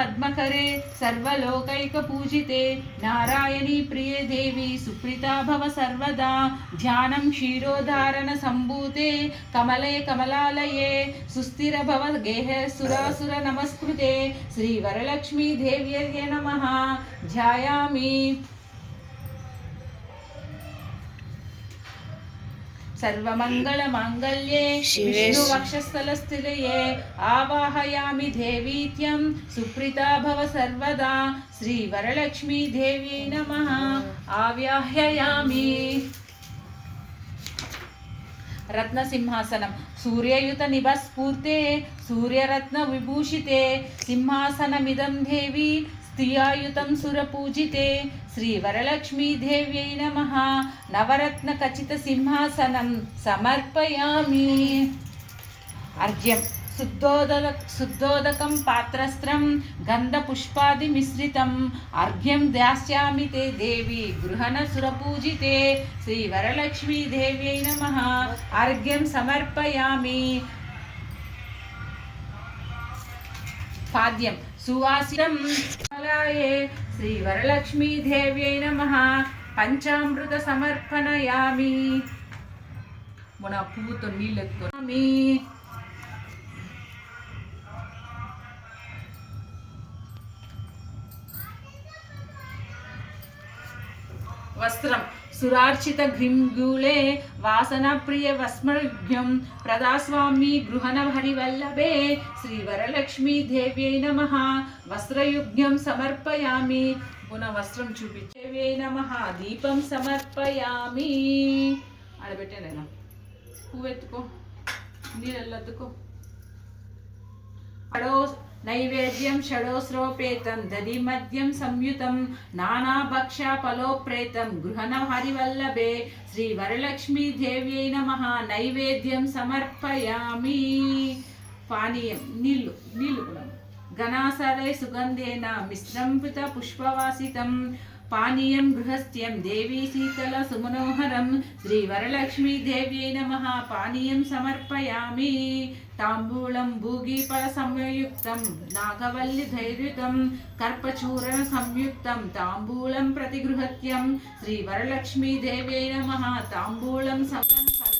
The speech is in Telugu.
पद्मकरे सर्वलोकैकपूजिते। नारायणी प्रिये देवी सुप्रीता भव सर्वदा। ध्यानं क्षीरोधारणसम्भूते कमले कमलालये। सुस्थिर भव गेहे सुरासुर नमस्कृते। श्रीवरलक्ष्मी देव्यर्य नमः। ध्यायामि। सर्वमङ्गलमाङ्गल्ये विष्णुवक्षस्थलस्थिलये आवाहयामि देवीत्यं सुप्रीता भव सर्वदा श्रीवरलक्ष्मी देवी नमः। आव्याह्ययामि। निभस्फूर्ते सूर्यरत्न विभूषिते सिंहासनमिदं देवी స్థియాయుతం సురపూజితే శ్రీ వరలక్ష్మీ దేవ్యై నవరత్న ఖచ్చిత సింహాసనం సమర్పయామి. అర్ఘ్యం. శుద్ధోదక శుద్ధోదకం పాత్రస్త్రం గంధపుష్పాది మిశ్రితం. అర్ఘ్యం దాస్యామి తే దేవి గృహణ సురపూజితే శ్రీ వరలక్ష్మీ దేవ్యై అర్ఘ్యం సమర్పయామి. పాద్యం. సువాసితం. కమలాయే శ్రీ వరలక్ష్మీదేవ్యై నమ. పంచామృత సమర్పణయామి. మన పువ్వుతో నీళ్ళు ఎత్తుకొని వస్త్రం. సురార్చిత గ్రింగులే వాసన ప్రియ వస్మభ్యం ప్రదాస్వామి గృహణ హరివల్లభే శ్రీ వరలక్ష్మీ దేవ్యై నమ. వస్త్రయుగ్ఞం సమర్పయామి. పునః వస్త్రం చూపించేవే నమ. దీపం సమర్పయామి. ఆడబెట్టాను పువ్వెత్తుకో. నీళ్ళెత్తుకో అడో నైవేద్యం షడోస్రోపేతం దది మద్యం సంయుతం నానాభక్ష గృహణ హరివల్లభే శ్రీ వరలక్ష్మీ దేవ్యై నమ నైవేద్యం సమర్పయామి. పానీయం నీళ్ళు నీళ్ళు కూడా. ఘనాసరే సుగంధేన మిశ్రంపిత పుష్పవాసితం పానీయం గృహస్థ్యం దేవీ శీతల సుమనోహరం. శ్రీ వరలక్ష్మీ దేవ్యై నమ. పానీయం సమర్పయామి. తాంబూలం భూగీపల సంయుక్తం. నాగవల్లి ధైర్యుతం. కర్పచూరణ సంయుక్తం. తాంబూలం ప్రతిగృహత్యం. శ్రీ వరలక్ష్మీ దేవ్యై నమ. తాంబూలం సమయం